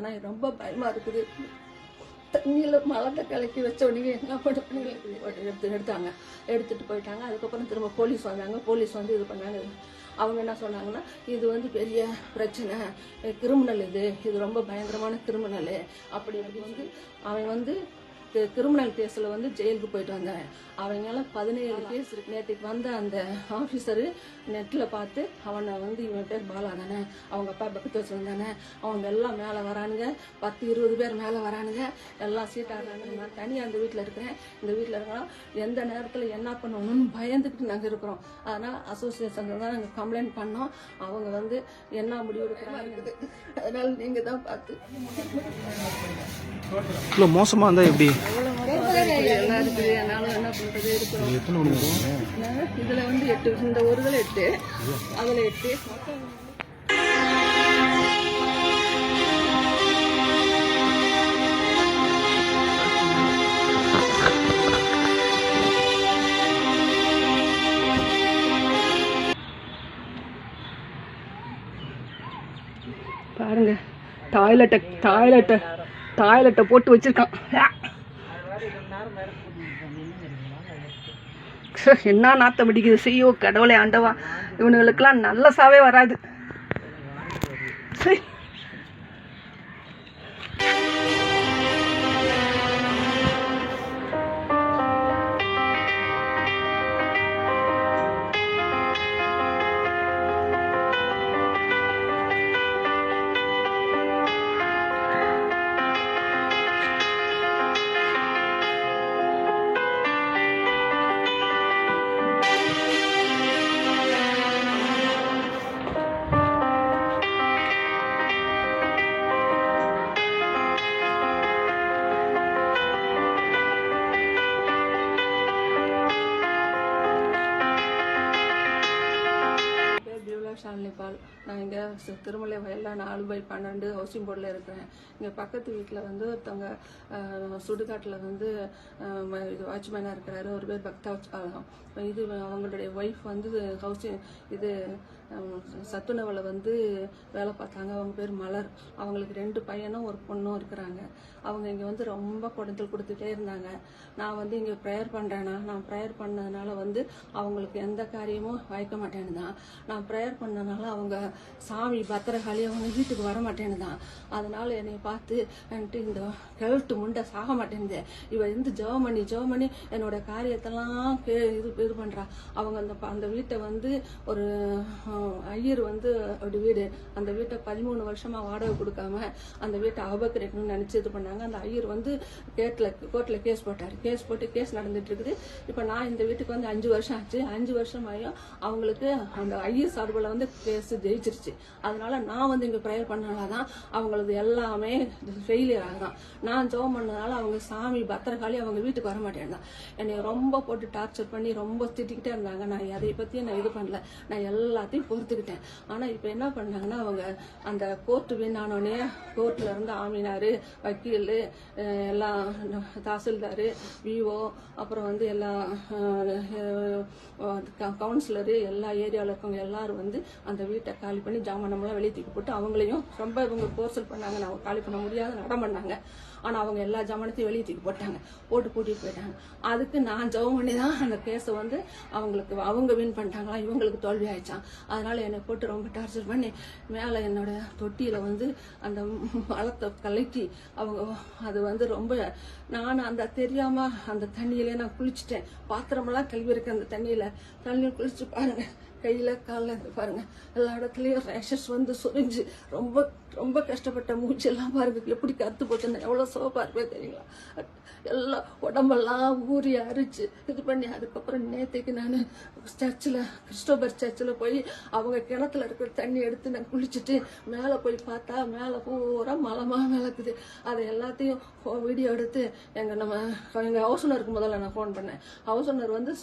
ஆனால் ரொம்ப பயமாக இருக்குது. தண்ணியில் மலத்தை கலக்கி வச்ச உடனே என்ன பண்ணுவாங்க எடுத்து எடுத்தாங்க. எடுத்துகிட்டு போயிட்டாங்க. அதுக்கப்புறம் திரும்ப போலீஸ் வந்தாங்க. போலீஸ் வந்து இது பண்ணாங்க. அவங்க என்ன சொன்னாங்கன்னா இது வந்து பெரிய பிரச்சனை. கிரிமினல் இது. இது ரொம்ப பயங்கரமான கிரிமினல். அப்படி வந்து அவன் வந்து கிரிமினல் கேஸில் வந்து ஜெயிலுக்கு போயிட்டு வந்தேன். அவங்களாம் பதினேழு கேஸ் இருக்கு. நேற்றுக்கு வந்த அந்த ஆஃபீஸரு நெட்டில் பார்த்து அவனை வந்து இவன் பேர் பாலா தானே? அவங்க அப்பா பக்கத்து தானே? அவங்க எல்லாம் மேலே வரானுங்க. பத்து இருபது பேர் மேலே வரானுங்க. எல்லாம் சீட் ஆடுறானுங்க நான் தனியாக அந்த வீட்டில் இருக்கிறேன். இந்த வீட்டில் இருக்கிறோம். எந்த நேரத்தில் என்ன பண்ணணும்னு பயந்துக்கிட்டு நாங்கள் இருக்கிறோம். அதனால் அசோசியேஷன் தான் நாங்கள் கம்ப்ளைண்ட் பண்ணோம். அவங்க வந்து என்ன முடிவு எடுக்கிறாங்க? அதனால் நீங்கள் தான் பார்த்து. இவ்வளோ மோசமாக இருந்தால் எப்படி? எல்லாம் இருக்குது என்னாலும் என்ன பண்ணுறது இருக்கிறோம் இதுல வந்து எட்டு இந்த ஒரு எட்டு அதுல எட்டு பாருங்க டாய்லெட்டை டாய்லெட்டை டாய்லெட்டை போட்டு வச்சிருக்கான். என்ன நாத்தம் பிடிக்குது செய்யோ கடவுளே ஆண்டவா. இவனுங்களுக்கெல்லாம் நல்ல சாவே வராது. சரி பேர் நான் இங்கே திருமலை வயலில் நாலு பை பன்னெண்டு ஹவுசிங் போர்டில் இருக்கிறேன். இங்கே பக்கத்து வீட்டில் வந்து ஒருத்தவங்க சுடுகாட்டில் வந்து இது வாட்ச்மேனாக இருக்கிறாரு. ஒரு பேர் பக்தா வச்சுக்காலம் இது அவங்களுடைய ஒய்ஃப் வந்து ஹவுசிங் இது சத்துணவில் வந்து வேலை பார்த்தாங்க. அவங்க பேர் மலர். அவங்களுக்கு ரெண்டு பையனும் ஒரு பொண்ணும் இருக்கிறாங்க. அவங்க இங்கே வந்து ரொம்ப குடத்தில் கொடுத்துட்டே இருந்தாங்க. நான் வந்து இங்கே ப்ரேயர் பண்ணுறேன்னா நான் ப்ரேயர் பண்ணதுனால வந்து அவங்களுக்கு எந்த காரியமும் வாய்க்க மாட்டேன்னு தான். நான் ப்ரேயர் பண்ண பண்ணனால அவங்க சாமி பத்திரகாளி அவங்க வீட்டுக்கு வர மாட்டேன்னு அதனால என்னை பார்த்து வந்துட்டு இந்த கழுட்டு முண்டை சாக மாட்டேங்குது இவ இருந்து ஜெபம் பண்ணி ஜெபம் பண்ணி என்னோட காரியத்தெல்லாம் கே இது இது பண்ணுறா அவங்க அந்த ப- அந்த வீட்டை வந்து ஒரு ஐயர் வந்து ஒரு வீடு. அந்த வீட்டை பதிமூணு வருஷமா வாடகை கொடுக்காம அந்த வீட்டை அபகரிக்கணும்னு நினைச்சு இது பண்ணாங்க. அந்த ஐயர் வந்து கேட்ல கோர்ட்ல கேஸ் போட்டார். கேஸ் போட்டு கேஸ் நடந்துட்டு இருக்குது இப்போ நான் இந்த வீட்டுக்கு வந்து அஞ்சு வருஷம் ஆச்சு. அஞ்சு வருஷம் ஆகியும் அவங்களுக்கு அந்த ஐயர் சார்பில் வந்து வந்து கேஸ் ஜெயிச்சிருச்சு அதனால நான் வந்து இங்கே ப்ரேயர் பண்ணனால தான் அவங்களது எல்லாமே ஃபெயிலியர் ஆகுதான் நான் ஜெபம் பண்ணனால அவங்க சாமி பத்திரகாளி அவங்க வீட்டுக்கு வர மாட்டேன்தான் என்னை ரொம்ப போட்டு டார்ச்சர் பண்ணி ரொம்ப திட்டிக்கிட்டே இருந்தாங்க நான் அதை பற்றியும் நான் இது பண்ணல நான் எல்லாத்தையும் பொறுத்துக்கிட்டேன் ஆனால் இப்போ என்ன பண்ணாங்கன்னா அவங்க அந்த கோர்ட்டு வின் ஆனோடனே கோர்ட்டில் இருந்து ஆமினார் வக்கீல் எல்லா எல்லாம் தாசில்தார் விஓ அப்புறம் வந்து எல்லா கவுன்சிலரு எல்லா ஏரியாவில் இருக்கவங்க எல்லாரும் வந்து அந்த வீட்டை காலி பண்ணி ஜாமானம்லாம் வெளியே தூக்கி போட்டு அவங்களையும் ரொம்ப இவங்க போர்சல் பண்ணாங்க நான் காலி பண்ண முடியாத நடம் பண்ணாங்க. ஆனால் அவங்க எல்லா ஜாமானத்தையும் வெளியே தூக்கி போட்டாங்க. போட்டு கூட்டிட்டு போயிட்டாங்க. அதுக்கு நான் ஜெபம் பண்ணி தான் அந்த கேஸை வந்து அவங்களுக்கு அவங்க வின் பண்ணிட்டாங்களா இவங்களுக்கு தோல்வி ஆயிடுச்சான் அதனால என்னை போட்டு ரொம்ப டார்ச்சர் பண்ணி மேலே என்னோட தொட்டியில் வந்து அந்த மலத்தை கலக்கி அவங்க அது வந்து ரொம்ப நான் அந்த தெரியாம அந்த தண்ணியிலே நான் குளிச்சுட்டேன். பாத்திரமெல்லாம் கழுவி இருக்கேன் அந்த தண்ணியில. தண்ணியில் குளிச்சு பாருங்க. கையில காலில் இருந்து பாருங்க. எல்லா இடத்துலயும் ரேஷஸ் வந்து சுரிஞ்சு ரொம்ப ரொம்ப கஷ்டப்பட்ட மூச்செல்லாம் பாருங்க. எப்படி கற்று போச்சுன்னு எவ்வளவு சோப்பா இருப்பே தெரியுங்களா? எல்லாம் உடம்பெல்லாம் ஊறி அரிச்சு இது பண்ணி அதுக்கப்புறம் நேற்றுக்கு நான் சர்ச்சில் கிறிஸ்டோபர் சர்ச்சில் போய் அவங்க கிணத்துல இருக்கிற தண்ணி எடுத்து நான் குளிச்சுட்டு மேலே போய் பார்த்தா மேலே பூரா மலமாக மிளக்குது அதை எல்லாத்தையும் வீடியோ எடுத்து எங்கள் நம்ம எங்கள் ஹவுஸ் ஓனருக்கு முதல்ல நான் ஃபோன் பண்ணேன். ஹவுஸ் ஓனர் வந்து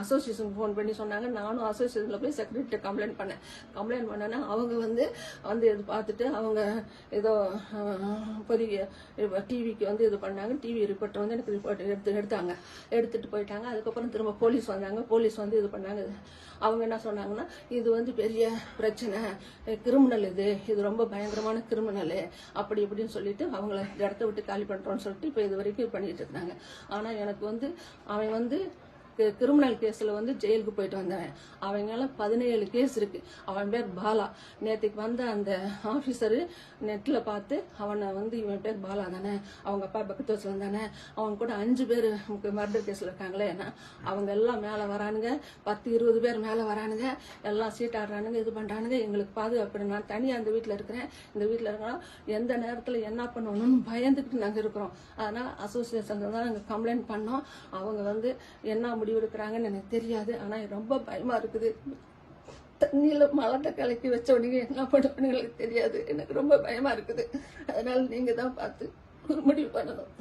அசோசியேஷனுக்கு ஃபோன் பண்ணி சொன்னாங்க. நானும் அசோசியேஷன் ஹாஸ்பிட்டலில் போய் செக்ரட்டரி கம்ப்ளைண்ட் பண்ணேன். கம்ப்ளைண்ட் பண்ணேன்னா அவங்க வந்து வந்து இது பார்த்துட்டு அவங்க ஏதோ பெரிய டிவிக்கு வந்து இது பண்ணாங்க. டிவி ரிப்போர்ட்டர் வந்து எனக்கு ரிப்போர்ட் எடுத்து எடுத்தாங்க. எடுத்துட்டு போயிட்டாங்க. அதுக்கப்புறம் திரும்ப போலீஸ் வந்தாங்க. போலீஸ் வந்து இது பண்ணாங்க. அவங்க என்ன சொன்னாங்கன்னா இது வந்து பெரிய பிரச்சனை. கிரிமினல் இது. இது ரொம்ப பயங்கரமான கிரிமினல் அப்படி இப்படின்னு சொல்லிட்டு அவங்கள இடத்த விட்டு காலி பண்ணுறோன்னு சொல்லிட்டு இப்போ இது வரைக்கும் பண்ணிட்டு இருந்தாங்க. ஆனால் எனக்கு வந்து அவன் வந்து கிரிமினல் கேஸில் வந்து ஜெயிலுக்கு போயிட்டு வந்தவன். அவங்களால பதினேழு கேஸ் இருக்கு. அவன் பேர் பாலா. நேற்றுக்கு வந்த அந்த ஆஃபீஸரு நெட்டில் பார்த்து அவனை வந்து இவன் பேர் பாலா தானே. அவங்க அப்பா பக்கத்து தானே. அவங்க கூட அஞ்சு பேர் மர்டர் கேஸில் இருக்காங்களே ஏன்னா அவங்க எல்லாம் மேலே வரானுங்க. பத்து இருபது பேர் மேலே வரானுங்க. எல்லாம் சீட்டாடுறானுங்க இது பண்ணுறானுங்க எங்களுக்கு பாதுகாப்பு நான் தனியாக அந்த வீட்டில் இருக்கிறேன். இந்த வீட்டில் இருக்கிறோம். எந்த நேரத்தில் என்ன பண்ணணும்னு பயந்துக்கிட்டு நாங்கள் இருக்கிறோம். அதனால் அசோசியேஷன் தான் நாங்கள் கம்ப்ளைண்ட் பண்ணோம். அவங்க வந்து என்ன முடிவு முடிவெடுக்கிறாங்கன்னு எனக்கு தெரியாது. ஆனால் ரொம்ப பயமாக இருக்குது. தண்ணியில் மலத்தை கலக்கி வச்ச உடனே என்ன பண்ணுவோன்னு எனக்கு தெரியாது. எனக்கு ரொம்ப பயமாக இருக்குது. அதனால் நீங்கள் தான் பார்த்து ஒரு முடிவு பண்ணணும்.